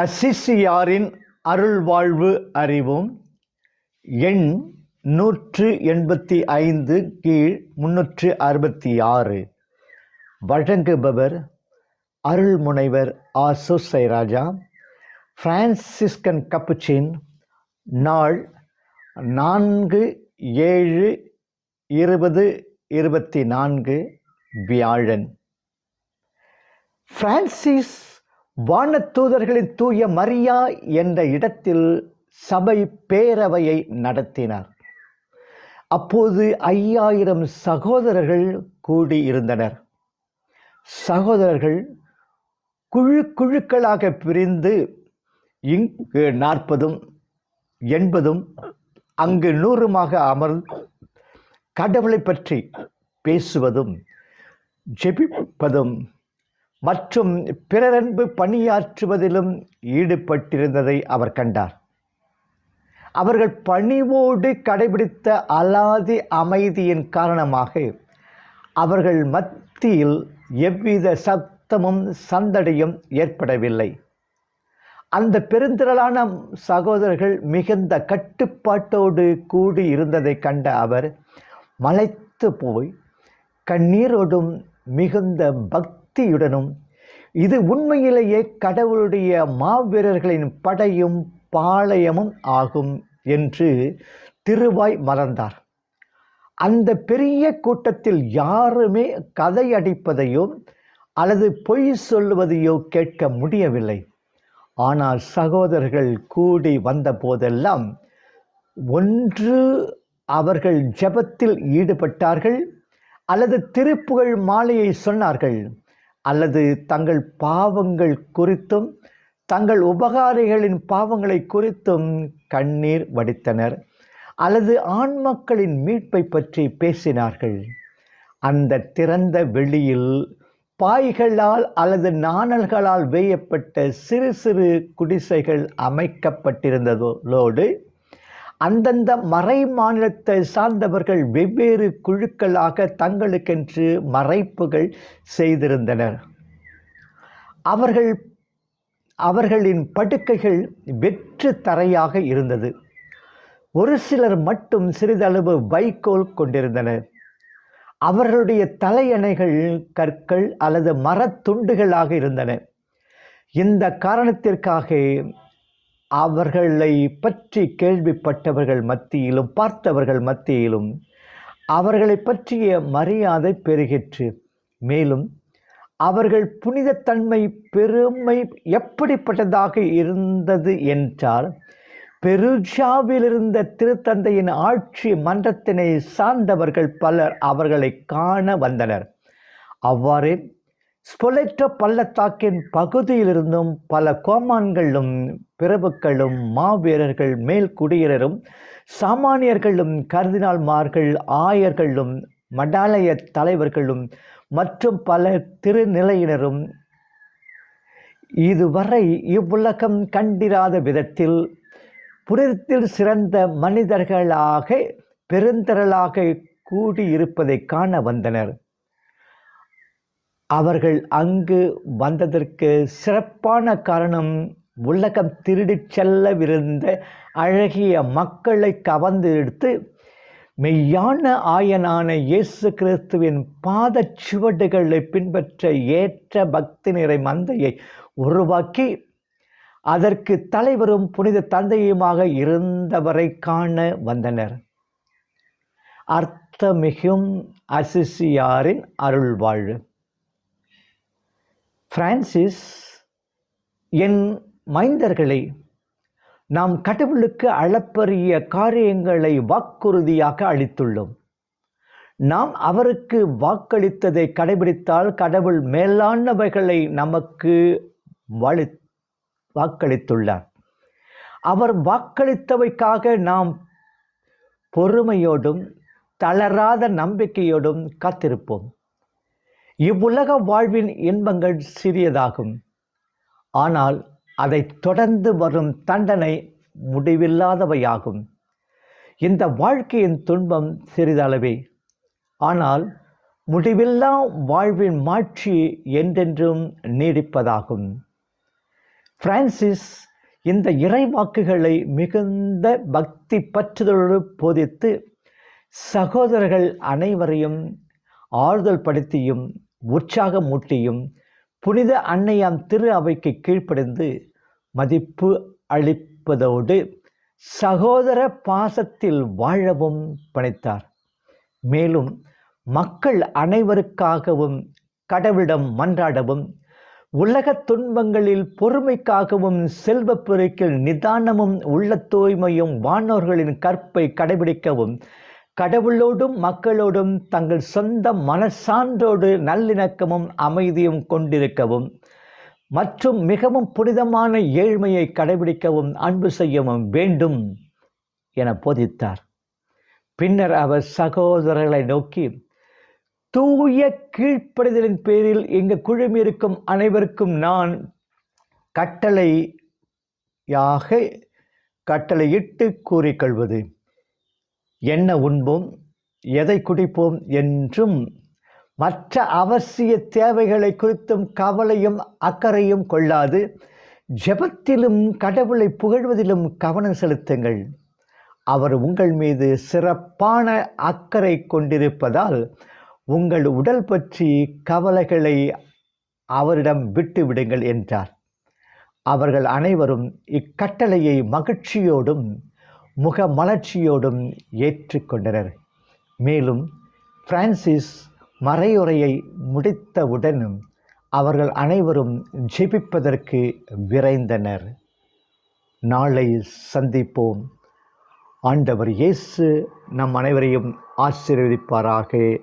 அசிசியாரின் அருள்வாழ்வு அறிவும் எண் நூற்று எண்பத்தி ஐந்து கீழ் முன்னூற்று அறுபத்தி ஆறு. வழங்குபவர் அருள்முனைவர் ஆ சுசை ராஜா பிரான்சிஸ்கன் கப்புச்சின் நாள் நான்கு ஏழு இருபது இருபத்தி நான்கு வியாழன். பிரான்சிஸ் வானத்தூதர்களின் தூய மரியா என்ற இடத்தில் சபை பேரவையை நடத்தினார். அப்போது ஐயாயிரம் சகோதரர்கள் கூடியிருந்தனர். சகோதரர்கள் குழு குழுக்களாக பிரிந்து இங்கு நாற்பதும் எண்பதும் அங்கு நூறுமாக அமர் கடவுளை பற்றி பேசுவதும் ஜெபிப்பதும் மற்றும் பிறரன்பு பணியாற்றுவதிலும் ஈடுபட்டிருந்ததை அவர் கண்டார். அவர்கள் பணிவோடு கடைபிடித்த அலாதி அமைதியின் காரணமாக அவர்கள் மத்தியில் எவ்வித சத்தமும் சந்தடியும் ஏற்படவில்லை. அந்த பெருந்திரளான சகோதரர்கள் மிகுந்த கட்டுப்பாட்டோடு கூடி இருந்ததை கண்ட அவர் மலைத்து போய் கண்ணீரோடும் மிகுந்த பக்தி பக்தியுடனும் இது உண்மையிலேயே கடவுளுடைய மாவீரர்களின் படையும் பாளையமும் ஆகும் என்று திருவாய் மறந்தார் அந்த பெரிய கூட்டத்தில் யாருமே கதை அடிப்பதையோ அல்லது பொய் சொல்லுவதையோ கேட்க முடியவில்லை. ஆனால் சகோதரர்கள் கூடி வந்த போதெல்லாம் ஒன்று அவர்கள் ஜெபத்தில் ஈடுபட்டார்கள் அல்லது திருப்புகழ் மாலையை சொன்னார்கள். அல்லது தங்கள் பாவங்கள் குறித்தும் தங்கள் உபகாரிகளின் பாவங்களை குறித்தும் கண்ணீர் வடித்தனர். அல்லது ஆண் மக்களின் மீட்பை பற்றி பேசினார்கள். அந்த திறந்த வெளியில் பாய்களால் அல்லது நாணல்களால் வேயப்பட்ட சிறு சிறு குடிசைகள் அமைக்கப்பட்டிருந்ததோடு அந்தந்த மறை மாநிலத்தை சார்ந்தவர்கள் வெவ்வேறு குழுக்களாக தங்களுக்கென்று மறைப்புகள் செய்திருந்தனர். அவர்கள் அவர்களின் படுக்கைகள் வெற்று தரையாக இருந்தது. ஒரு சிலர் மட்டும் சிறிதளவு வைக்கோல் கொண்டிருந்தனர். அவர்களுடைய தலையணைகள் கற்கள் அல்லது மரத்துண்டுகளாக இருந்தன. இந்த காரணத்திற்காக அவர்களை பற்றி கேள்விப்பட்டவர்கள் மத்தியிலும் பார்த்தவர்கள் மத்தியிலும் அவர்களை பற்றிய மரியாதை பெருகிற்று மேலும் அவர்கள் புனிதத்தன்மை பெருமை எப்படிப்பட்டதாக இருந்தது என்றால் பெருஜாவில் இருந்த திருத்தந்தையின் ஆட்சி மன்றத்தினை சார்ந்தவர்கள் பலர் அவர்களை காண வந்தனர். அவ்வாறே ஸ்பொலெட்டோ பள்ளத்தாக்கின் பகுதியிலிருந்தும் பல கோமான்களும் பிரபுக்களும் மாவீரர்கள் மேல்குடியினரும் சாமானியர்களும் கர்தினால்மார்கள் ஆயர்களும் மடாலய தலைவர்களும் மற்றும் பல திருநிலையினரும் இதுவரை இவ்வுலகம் கண்டிராத விதத்தில் புனிதத்தில் சிறந்த மனிதர்களாக பெருந்திரளாக கூடியிருப்பதை காண வந்தனர். அவர்கள் அங்கு வந்ததற்கு சிறப்பான காரணம் உலகம் திருடிச் செல்லவிருந்த அழகிய மக்களை கவர்ந்து எடுத்து மெய்யான ஆயனான இயேசு கிறிஸ்துவின் பாதச் சுவடுகளை பின்பற்ற ஏற்ற பக்தி நிறை மந்தையை உருவாக்கி அதற்கு தலைவரும் புனித தந்தையுமாக இருந்தவரை காண வந்தனர். அர்த்தமிகும் அசிசியாரின் அருள்வாழ்வு. பிரான்சிஸ் என் மைந்தர்களை நாம் கடவுளுக்கு அளப்பரிய காரியங்களை வாக்குறுதியாக அளித்துள்ளோம். நாம் அவருக்கு வாக்களித்ததை கடைபிடித்தால் கடவுள் மேலானவைகளை நமக்கு வளி வாக்களித்துள்ளார். அவர் வாக்களித்தவைக்காக நாம் பொறுமையோடும் தளராத நம்பிக்கையோடும் காத்திருப்போம். இவ்வுலக வாழ்வின் இன்பங்கள் சிறியதாகும். ஆனால் அதை தொடர்ந்து வரும் தண்டனை முடிவில்லாதவையாகும். இந்த வாழ்க்கையின் துன்பம் சிறிதளவே. ஆனால் முடிவில்லா வாழ்வின் மாட்சி என்றென்றும் நீடிப்பதாகும். பிரான்சிஸ் இந்த இறைவாக்குகளை மிகுந்த பக்தி பற்றுதலோடு போதித்து சகோதரர்கள் அனைவரையும் ஆறுதல் படுத்தியும் உற்சாகமூட்டியும் புனித அன்னையாம் திரு அவைக்கு கீழ்ப்படிந்து மதிப்பு அளிப்பதோடு சகோதர பாசத்தில் வாழவும் பணித்தார். மேலும் மக்கள் அனைவருக்காகவும் கடவுளிடம் மன்றாடவும் உலக துன்பங்களில் பொறுமைக்காகவும் செல்வப் பெருக்கில் நிதானமும் உள்ள தூய்மையும் வானோர்களின் கற்பை கடைபிடிக்கவும் கடவுளோடும் மக்களோடும் தங்கள் சொந்த மனசான்றோடு நல்லிணக்கமும் அமைதியும் கொண்டிருக்கவும் மற்றும் மிகவும் புனிதமான ஏழ்மையை கடைபிடிக்கவும் அன்பு செய்யவும் வேண்டும் என போதித்தார். பின்னர் அவர் சகோதரர்களை நோக்கி தூய கீழ்ப்படிதலின் பேரில் இங்கு குழுமியிருக்கும் அனைவருக்கும் நான் கட்டளையாக கட்டளையிட்டு கூறிக்கொள்வது. என்ன உண்போம்? எதை குடிப்போம் என்றும் மற்ற அவசிய தேவைகளை குறித்தும் கவலையும் அக்கறையும் கொள்ளாது. ஜெபத்திலும் கடவுளை புகழ்வதிலும் கவனம் செலுத்துங்கள். அவர் உங்கள் மீது சிறப்பான அக்கறை கொண்டிருப்பதால் உங்கள் உடல் பற்றி கவலைகளை அவரிடம் விட்டு விடுங்கள் என்றார். அவர்கள் அனைவரும் இக்கட்டளையை மகிழ்ச்சியோடும் முக மலர்ச்சியோடும் ஏற்றுக்கொண்டனர். மேலும் பிரான்சிஸ் மறையுறையை முடித்தவுடன் அவர்கள் அனைவரும் ஜெபிப்பதற்கு விரைந்தனர். நாளை சந்திப்போம். ஆண்டவர் இயேசு நம் அனைவரையும் ஆசீர்வதிப்பாராக.